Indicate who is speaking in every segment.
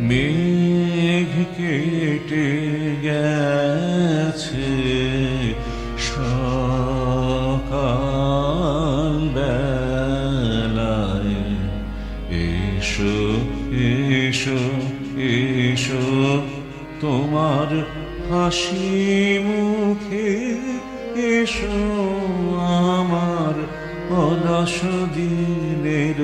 Speaker 1: মেঘ কেটে গেছে এসো এসো এসো তোমার হাসি মুখে এসো আমার অলস দিনের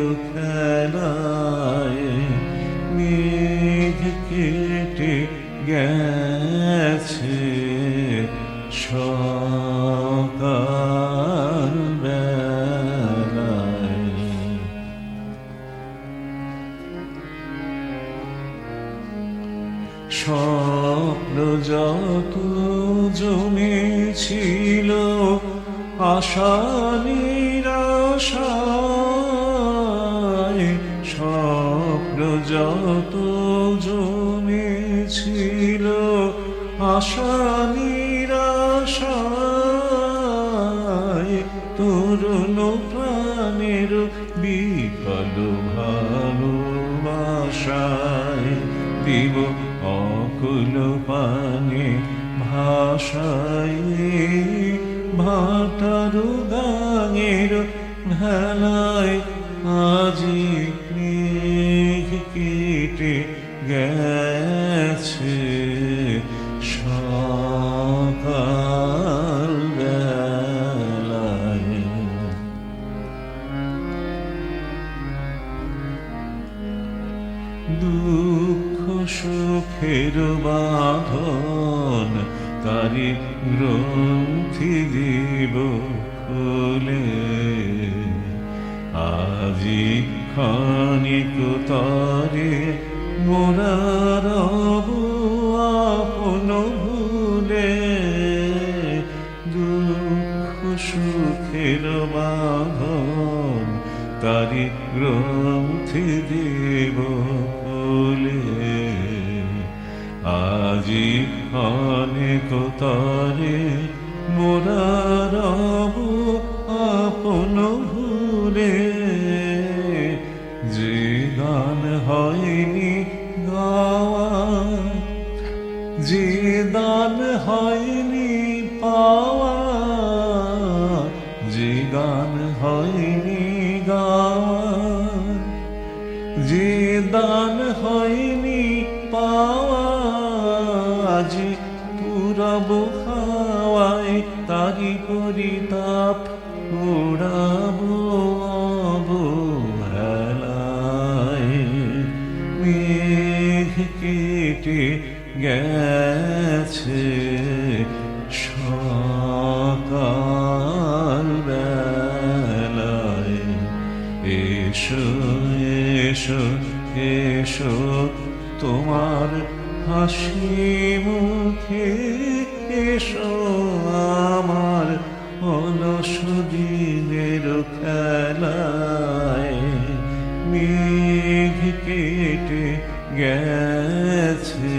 Speaker 1: স্বপ্ন যত জমেছিল আশা নিরাশায় স্বপ্ন যত জমেছিল আশা নিরাশায় তরুণ প্রাণের বিফল ভালোবাসায় দিব অকুল পানে ভাষায় ভাটার গাঙের ভেলায় আজি কেটে গেছে। সকাল দুঃখ সুখের বাঁধন তারি গ্রন্থি দিব খুলে। আজি খানিক তরে মোরার আপন ভুলে। দুঃখ সুখের বাঁধন তারি গ্রন্থি দেব খুলে আজি অনেক তরে মোরা আপন ভুলে, যে গান হয়নি গাওয়া, যে দান হয়নি পাওয়া দান হয়নি পাওয়া আজ। পুরব হাওয়ায় তারি পরিতাপ উড়াবো অবহেলায় মেঘ কেটে গেছে এসো এসো তোমার হাসি মুখে এসো আমার অলস দিনের খেলায়। মেঘ কেটে গেছে।